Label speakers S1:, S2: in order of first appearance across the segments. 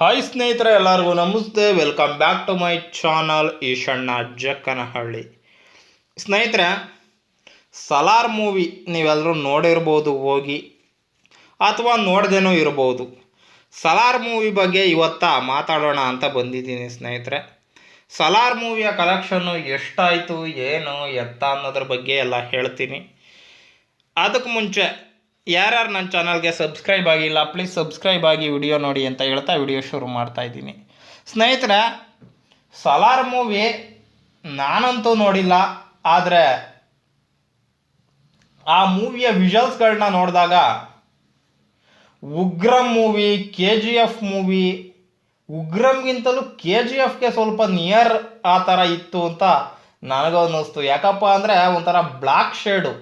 S1: Hi ಸ್ನೇಹಿತರೆ, ಎಲ್ಲರಿಗೂ ನಮಸ್ತೆ. Welcome back to my channel Eshanna Jakkanahalli. ಸ್ನೇಹಿತರೆ ಸಲಾರ್ ಮೂವಿ ನೀವೆಲ್ಲರೂ ನೋಡಿರ್ಬೋದು, ಹೋಗಿ ಅಥವಾ ನೋಡ್ದೇನೂ ಇರ್ಬೋದು. ಸಲಾರ್ ಮೂವಿ ಬಗ್ಗೆ ಇವತ್ತ ಮಾತಾಡೋಣ ಅಂತ ಬಂದಿದ್ದೀನಿ ಸ್ನೇಹಿತರೆ. ಸಲಾರ್ ಮೂವಿಯ ಕಲೆಕ್ಷನ್ನು ಎಷ್ಟಾಯಿತು, ಏನು, ಎತ್ತ ಅನ್ನೋದ್ರ ಬಗ್ಗೆ ಎಲ್ಲ ಹೇಳ್ತೀನಿ. ಅದಕ್ಕೆ ಮುಂಚೆ ಯಾರ್ಯಾರು ನನ್ನ ಚಾನಲ್ಗೆ ಸಬ್ಸ್ಕ್ರೈಬ್ ಆಗಿಲ್ಲ ಪ್ಲೀಸ್ ಸಬ್ಸ್ಕ್ರೈಬ್ ಆಗಿ ವಿಡಿಯೋ ನೋಡಿ ಅಂತ ಹೇಳ್ತಾ ವಿಡಿಯೋ ಶುರು ಮಾಡ್ತಾ ಇದ್ದೀನಿ. ಸ್ನೇಹಿತರೆ ಸಲಾರ್ ಮೂವಿ ನಾನಂತೂ ನೋಡಿಲ್ಲ, ಆದರೆ ಆ ಮೂವಿಯ ವಿಜುವಲ್ಸ್ಗಳನ್ನ ನೋಡಿದಾಗ Ugramm movie K G F movie ಉಗ್ರಂಗಿಂತಲೂ K G ಎಫ್ಗೆ ಸ್ವಲ್ಪ ನಿಯರ್ ಆ ಥರ ಇತ್ತು ಅಂತ ನನಗೂ ಅನ್ನಿಸ್ತು ಯಾಕಪ್ಪ ಅಂದರೆ ಒಂಥರ black shade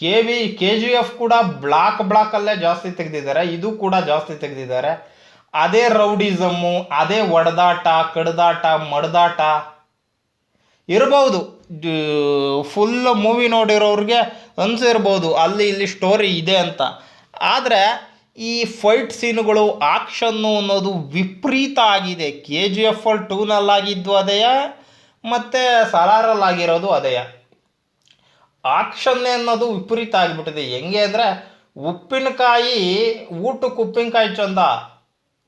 S1: K V K G F ಕೂಡ ಬ್ಲಾಕ್ ಬ್ಲಾಕಲ್ಲೇ ಜಾಸ್ತಿ ತೆಗೆದಿದ್ದಾರೆ. ಇದು ಕೂಡ ಜಾಸ್ತಿ ತೆಗೆದಿದ್ದಾರೆ. ಅದೇ ರೌಡಿಸಮ್ಮು, ಅದೇ ಒಡೆದಾಟ, ಕಡದಾಟ, ಮಡದಾಟ ಇರ್ಬೋದು. ಫುಲ್ ಮೂವಿ ನೋಡಿರೋರಿಗೆ ಅನಿಸಿರ್ಬೋದು. ಅಲ್ಲಿ ಇಲ್ಲಿ ಸ್ಟೋರಿ ಇದೆ ಅಂತ. ಆದರೆ ಈ ಫೈಟ್ ಸೀನುಗಳು ಆಕ್ಷನ್ನು ಅನ್ನೋದು ವಿಪರೀತ ಆಗಿದೆ. ಕೆ ಜಿ ಎಫ್ ಅಲ್ಲಿ ಟೂನಲ್ಲಾಗಿದ್ದು ಅದೆಯಾ? ಮತ್ತು ಸಲಾರಲ್ಲಾಗಿರೋದು ಅದೇಯ? ಆಕ್ಷನ್ನೇ ಅನ್ನೋದು ವಿಪರೀತ ಆಗಿಬಿಟ್ಟಿದೆ. ಹೆಂಗೆ ಅಂದರೆ ಉಪ್ಪಿನಕಾಯಿ, ಊಟಕ್ಕೆ ಉಪ್ಪಿನಕಾಯಿ ಚಂದ.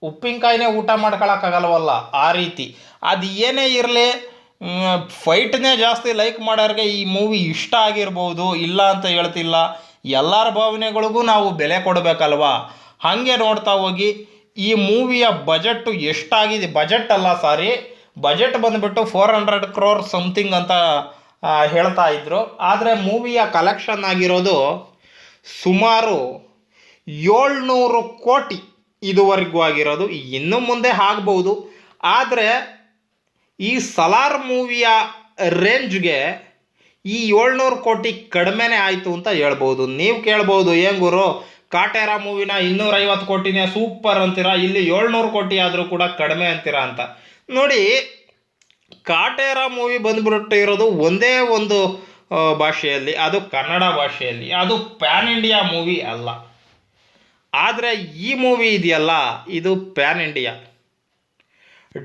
S1: ಉಪ್ಪಿನಕಾಯಿನೇ ಊಟ ಮಾಡ್ಕೊಳಕ್ಕಾಗಲ್ವಲ್ಲ ಆ ರೀತಿ. ಅದು ಏನೇ ಇರಲಿ ಫೈಟ್ನೇ ಜಾಸ್ತಿ ಲೈಕ್ ಮಾಡೋರಿಗೆ ಈ ಮೂವಿ ಇಷ್ಟ ಆಗಿರ್ಬೋದು, ಇಲ್ಲ ಅಂತ ಹೇಳ್ತಿಲ್ಲ. ಎಲ್ಲರ ಭಾವನೆಗಳಿಗೂ ನಾವು ಬೆಲೆ ಕೊಡಬೇಕಲ್ವಾ? ಹಾಗೆ ನೋಡ್ತಾ ಹೋಗಿ, ಈ ಮೂವಿಯ ಬಜೆಟ್ಟು ಎಷ್ಟಾಗಿದೆ? ಬಜೆಟ್ ಅಲ್ಲ ಸಾರಿ ಬಜೆಟ್ ಬಂದುಬಿಟ್ಟು ಫೋರ್ ಹಂಡ್ರೆಡ್ ಕ್ರೋರ್ ಸಮಥಿಂಗ್ ಅಂತ ಹೇಳ್ತಾ ಇದ್ರು. ಆದರೆ ಮೂವಿಯ ಕಲೆಕ್ಷನ್ ಆಗಿರೋದು ಸುಮಾರು ಏಳ್ನೂರು ಕೋಟಿ ಇದುವರೆಗೂ ಆಗಿರೋದು. ಇನ್ನು ಮುಂದೆ ಆಗ್ಬೋದು. ಆದರೆ ಈ ಸಲಾರ್ ಮೂವಿಯ ರೇಂಜ್ಗೆ ಈ ಏಳ್ನೂರು ಕೋಟಿ ಕಡಿಮೆನೇ ಆಯಿತು ಅಂತ ಹೇಳ್ಬೋದು. ನೀವು ಕೇಳ್ಬೋದು ಗುರು? ಕಾಟೇರ ಮೂವಿನ ಇನ್ನೂರೈವತ್ತು ಕೋಟಿನೇ ಸೂಪರ್ ಅಂತೀರಾ? ಇಲ್ಲಿ ಏಳ್ನೂರು ಕೋಟಿ ಆದರೂ ಕೂಡ ಕಡಿಮೆ ಅಂತೀರಾ ಅಂತ. ನೋಡಿ ಕಾಟೇರ ಮೂವಿ ಬಂದ್ಬಿಟ್ಟು ಇರೋದು ಒಂದೇ ಒಂದು ಭಾಷೆಯಲ್ಲಿ, ಅದು ಕನ್ನಡ ಭಾಷೆಯಲ್ಲಿ. ಅದು ಪ್ಯಾನ್ ಇಂಡಿಯಾ ಮೂವಿ ಅಲ್ಲ. ಆದರೆ ಈ ಮೂವಿ ಇದೆಯಲ್ಲ, ಇದು ಪ್ಯಾನ್ ಇಂಡಿಯಾ.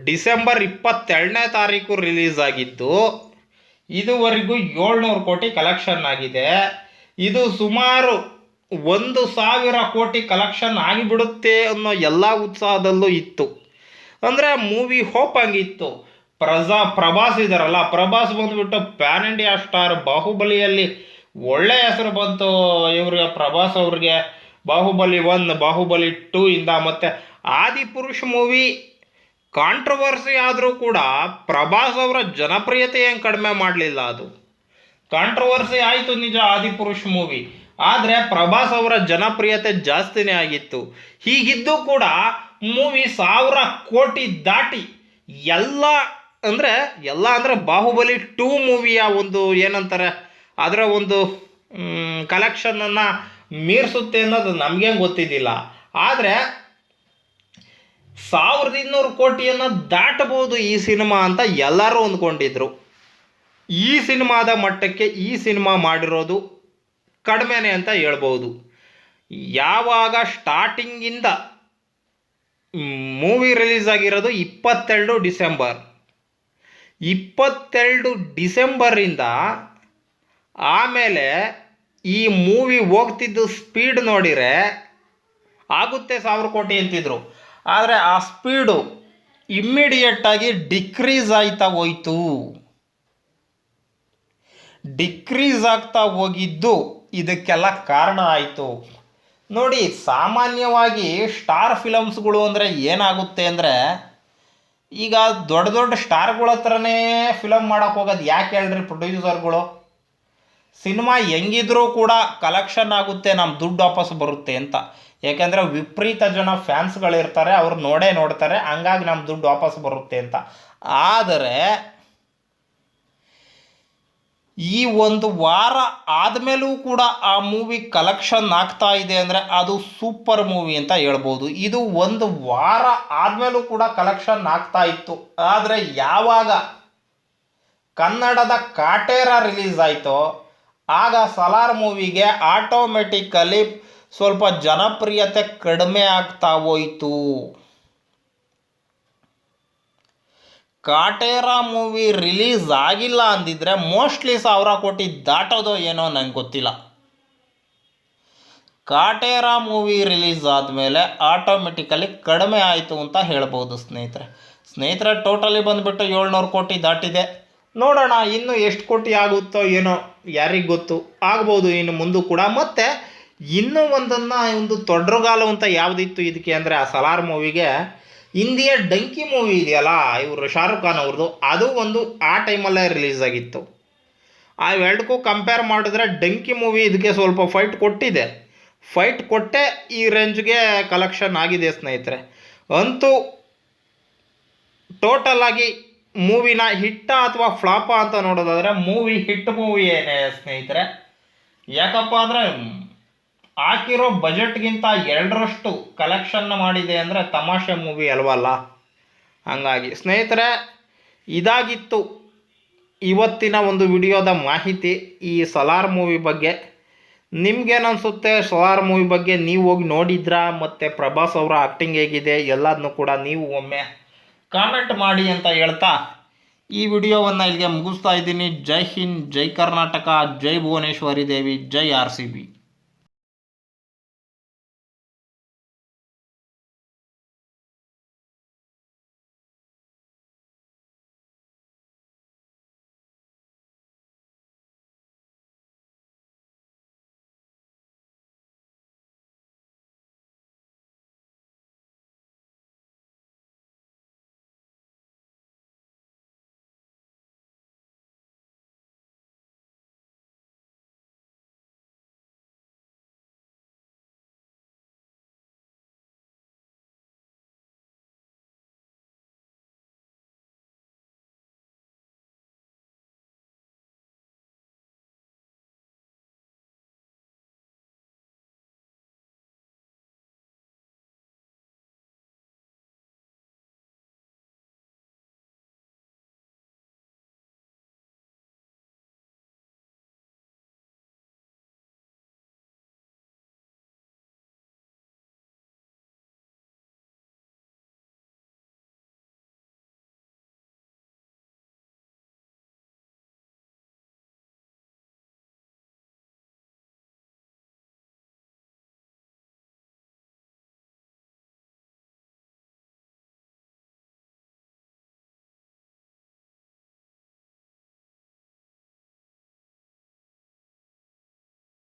S1: ಡಿಸೆಂಬರ್ ಇಪ್ಪತ್ತೆರಡನೇ ತಾರೀಕು ರಿಲೀಸ್ ಆಗಿದ್ದು, ಇದುವರೆಗೂ ಏಳ್ನೂರು ಕೋಟಿ ಕಲೆಕ್ಷನ್ ಆಗಿದೆ. ಇದು ಸುಮಾರು ಒಂದು ಸಾವಿರ ಕೋಟಿ ಕಲೆಕ್ಷನ್ ಆಗಿಬಿಡುತ್ತೆ ಅನ್ನೋ ಎಲ್ಲ ಉತ್ಸಾಹದಲ್ಲೂ ಇತ್ತು. ಅಂದರೆ ಮೂವಿ ಹೋಪ್ ಹಂಗಿತ್ತು. ಪ್ರಜಾ ಪ್ರಭಾಸ್ ಇದಾರಲ್ಲ ಪ್ರಭಾಸ್ ಬಂದ್ಬಿಟ್ಟು ಪ್ಯಾನ್ ಇಂಡಿಯಾ ಸ್ಟಾರ್ ಬಾಹುಬಲಿಯಲ್ಲಿ ಒಳ್ಳೆ ಹೆಸರು ಬಂತು ಇವ್ರಿಗೆ ಪ್ರಭಾಸ್ ಅವ್ರಿಗೆ. ಬಾಹುಬಲಿ ಒನ್ ಬಾಹುಬಲಿ ಟೂ ಇಂದ ಮತ್ತು ಆದಿಪುರುಷ್ ಮೂವಿ ಕಾಂಟ್ರವರ್ಸಿ ಆದರೂ ಕೂಡ ಪ್ರಭಾಸ್ ಅವರ ಜನಪ್ರಿಯತೆ ಏನು ಕಡಿಮೆ ಮಾಡಲಿಲ್ಲ ಅದು. ಕಾಂಟ್ರವರ್ಸಿ ಆಯಿತು ನಿಜ ಆದಿಪುರುಷ್ ಮೂವಿ ಆದರೆ ಪ್ರಭಾಸ್ ಅವರ ಜನಪ್ರಿಯತೆ ಜಾಸ್ತಿನೇ ಆಗಿತ್ತು. ಹೀಗಿದ್ದು ಕೂಡ ಮೂವಿ ಸಾವಿರ ಕೋಟಿ ದಾಟಿ ಎಲ್ಲ ಅಂದರೆ ಎಲ್ಲ ಅಂದರೆ ಬಾಹುಬಲಿ ಟೂ ಮೂವಿಯ ಒಂದು ಏನಂತಾರೆ, ಅದರ ಒಂದು ಕಲೆಕ್ಷನನ್ನು ಮೀರಿಸುತ್ತೆ ಅನ್ನೋದು ನಮಗೇನು ಗೊತ್ತಿದ್ದಿಲ್ಲ. ಆದರೆ ಸಾವಿರದ ಇನ್ನೂರು ಕೋಟಿಯನ್ನು ದಾಟಬಹುದು ಈ ಸಿನಿಮಾ ಅಂತ ಎಲ್ಲರೂ ಅಂದ್ಕೊಂಡಿದ್ರು. ಈ ಸಿನಿಮಾದ ಮಟ್ಟಕ್ಕೆ ಈ ಸಿನಿಮಾ ಮಾಡಿರೋದು ಕಡಿಮೆನೆ ಅಂತ ಹೇಳ್ಬೋದು ಯಾವಾಗ ಸ್ಟಾರ್ಟಿಂಗಿಂದ ಮೂವಿ ರಿಲೀಸ್ ಆಗಿರೋದು ಇಪ್ಪತ್ತೆರಡು ಡಿಸೆಂಬರ್. ಇಪ್ಪತ್ತೆರಡು ಡಿಸೆಂಬರಿಂದ ಆಮೇಲೆ ಈ ಮೂವಿ ಹೋಗ್ತಿದ್ದು ಸ್ಪೀಡ್ ನೋಡಿದರೆ ಆಗುತ್ತೆ ಸಾವಿರ ಕೋಟಿ ಅಂತಿದ್ರು. ಆದರೆ ಆ ಸ್ಪೀಡು ಇಮ್ಮಿಡಿಯೇಟಾಗಿ ಡಿಕ್ರೀಸ್ ಆಯ್ತಾ ಹೋಯ್ತು. ಡಿಕ್ರೀಸ್ ಆಗ್ತಾ ಹೋಗಿದ್ದು ಇದಕ್ಕೆಲ್ಲ ಕಾರಣ ಆಯಿತು. ನೋಡಿ, ಸಾಮಾನ್ಯವಾಗಿ ಸ್ಟಾರ್ ಫಿಲಮ್ಸ್ಗಳು ಅಂದರೆ ಏನಾಗುತ್ತೆ ಅಂದರೆ ಈಗ ದೊಡ್ಡ ದೊಡ್ಡ ಸ್ಟಾರ್ಗಳ ಹತ್ರನೇ ಫಿಲಮ್ ಮಾಡೋಕೆ ಹೋಗೋದು ಯಾಕೆ ಹೇಳ್ರಿ ಪ್ರೊಡ್ಯೂಸರ್ಗಳು ಸಿನಿಮಾ ಹೆಂಗಿದ್ರೂ ಕೂಡ ಕಲೆಕ್ಷನ್ ಆಗುತ್ತೆ ನಮ್ಮ ದುಡ್ಡು ವಾಪಸ್ ಬರುತ್ತೆ ಅಂತ. ಯಾಕೆಂದರೆ ವಿಪರೀತ ಜನ ಫ್ಯಾನ್ಸ್ಗಳಿರ್ತಾರೆ ಅವ್ರು ನೋಡೇ ನೋಡ್ತಾರೆ, ಹಂಗಾಗಿ ನಮ್ಮ ದುಡ್ಡು ವಾಪಸ್ ಬರುತ್ತೆ ಅಂತ. ಆದರೆ ಈ ಒಂದು ವಾರ ಆದಮೇಲೂ ಕೂಡ ಆ ಮೂವಿ ಕಲೆಕ್ಷನ್ ಆಗ್ತಾ ಇದೆ ಅಂದರೆ ಅದು ಸೂಪರ್ ಮೂವಿ ಅಂತ ಹೇಳ್ಬೋದು. ಇದು ಒಂದು ವಾರ ಆದಮೇಲೂ ಕೂಡ ಕಲೆಕ್ಷನ್ ಆಗ್ತಾ ಇತ್ತು. ಆದರೆ ಯಾವಾಗ ಕನ್ನಡದ ಕಾಟೇರ ರಿಲೀಸ್ ಆಯಿತೋ, ಆಗ ಸಲಾರ್ ಮೂವಿಗೆ ಆಟೋಮೆಟಿಕಲಿ ಸ್ವಲ್ಪ ಜನಪ್ರಿಯತೆ ಕಡಿಮೆ ಆಗ್ತಾ ಹೋಯಿತು. ಕಾಟೇರ ಮೂವಿ ರಿಲೀಸ್ ಆಗಿಲ್ಲ ಅಂದಿದ್ರೆ ಮೋಸ್ಟ್ಲಿ ಸಾವಿರ ಕೋಟಿ ದಾಟೋದೋ ಏನೋ ನಂಗೆ ಗೊತ್ತಿಲ್ಲ. ಕಾಟೇರ ಮೂವಿ ರಿಲೀಸ್ ಆದಮೇಲೆ ಆಟೋಮೆಟಿಕಲಿ ಕಡಿಮೆ ಆಯಿತು ಅಂತ ಹೇಳ್ಬೋದು ಸ್ನೇಹಿತರೆ. ಸ್ನೇಹಿತರೆ, ಟೋಟಲಿ ಬಂದುಬಿಟ್ಟು ಏಳ್ನೂರು ಕೋಟಿ ದಾಟಿದೆ. ನೋಡೋಣ ಇನ್ನು ಎಷ್ಟು ಕೋಟಿ ಆಗುತ್ತೋ ಏನೋ ಯಾರಿಗೆ ಗೊತ್ತು. ಆಗ್ಬೋದು ಇನ್ನು ಮುಂದೂ ಕೂಡ. ಮತ್ತು ಇನ್ನೂ ಒಂದನ್ನು, ಒಂದು ತೊಡ್ರುಗಾಲು ಅಂತ ಯಾವುದಿತ್ತು ಇದಕ್ಕೆ ಅಂದರೆ ಆ ಸಲಾರ್ ಮೂವಿಗೆ ಹಿಂದಿಯ ಡಂಕಿ ಮೂವಿ ಇದೆಯಲ್ಲ, ಇವರು ಶಾರುಖ್ ಖಾನ್ ಅವ್ರದ್ದು ಅದು ಒಂದು ಆ ಟೈಮಲ್ಲೇ ರಿಲೀಸ್ ಆಗಿತ್ತು. ಆ ಎರಡಕ್ಕೂ ಕಂಪೇರ್ ಮಾಡಿದ್ರೆ ಡಂಕಿ ಮೂವಿ ಇದಕ್ಕೆ ಸ್ವಲ್ಪ ಫೈಟ್ ಕೊಟ್ಟಿದೆ. ಫೈಟ್ ಕೊಟ್ಟೆ ಈ ರೇಂಜ್ಗೆ ಕಲೆಕ್ಷನ್ ಆಗಿದೆ ಸ್ನೇಹಿತರೆ. ಅಂತೂ ಆಗಿ ಮೂವಿನ ಹಿಟ್ಟ ಅಥವಾ ಫ್ಲಾಪ ಅಂತ ನೋಡೋದಾದ್ರೆ ಮೂವಿ ಹಿಟ್ ಮೂವಿ ಏನೇ ಸ್ನೇಹಿತರೆ. ಯಾಕಪ್ಪ ಅಂದರೆ ಹಾಕಿರೋ ಬಜೆಟ್ಗಿಂತ ಎರಡರಷ್ಟು ಕಲೆಕ್ಷನ್ ಮಾಡಿದೆ ಅಂದರೆ ತಮಾಷೆ ಮೂವಿ ಅಲ್ವಲ್ಲ? ಹಂಗಾಗಿ ಸ್ನೇಹಿತರೆ, ಇದಾಗಿತ್ತು ಇವತ್ತಿನ ಒಂದು ವಿಡಿಯೋದ ಮಾಹಿತಿ ಈ ಸಲಾರ್ ಮೂವಿ ಬಗ್ಗೆ. ನಿಮ್ಗೇನನ್ಸುತ್ತೆ ಸೋಲಾರ್ ಮೂವಿ ಬಗ್ಗೆ? ನೀವು ಹೋಗಿ ನೋಡಿದ್ರಾ? ಮತ್ತು ಪ್ರಭಾಸ್ ಅವರ ಆ್ಯಕ್ಟಿಂಗ್ ಹೇಗಿದೆ? ಎಲ್ಲದನ್ನೂ ಕೂಡ ನೀವು ಒಮ್ಮೆ ಕಾಮೆಂಟ್ ಮಾಡಿ ಅಂತ ಹೇಳ್ತಾ ಈ ವಿಡಿಯೋವನ್ನು ಇಲ್ಲಿಗೆ ಮುಗಿಸ್ತಾ ಇದ್ದೀನಿ. ಜೈ ಹಿಂದ್, ಜೈ ಕರ್ನಾಟಕ, ಜೈ ಭುವನೇಶ್ವರಿ ದೇವಿ, ಜೈ ಆರ್ ಸಿ ಬಿ.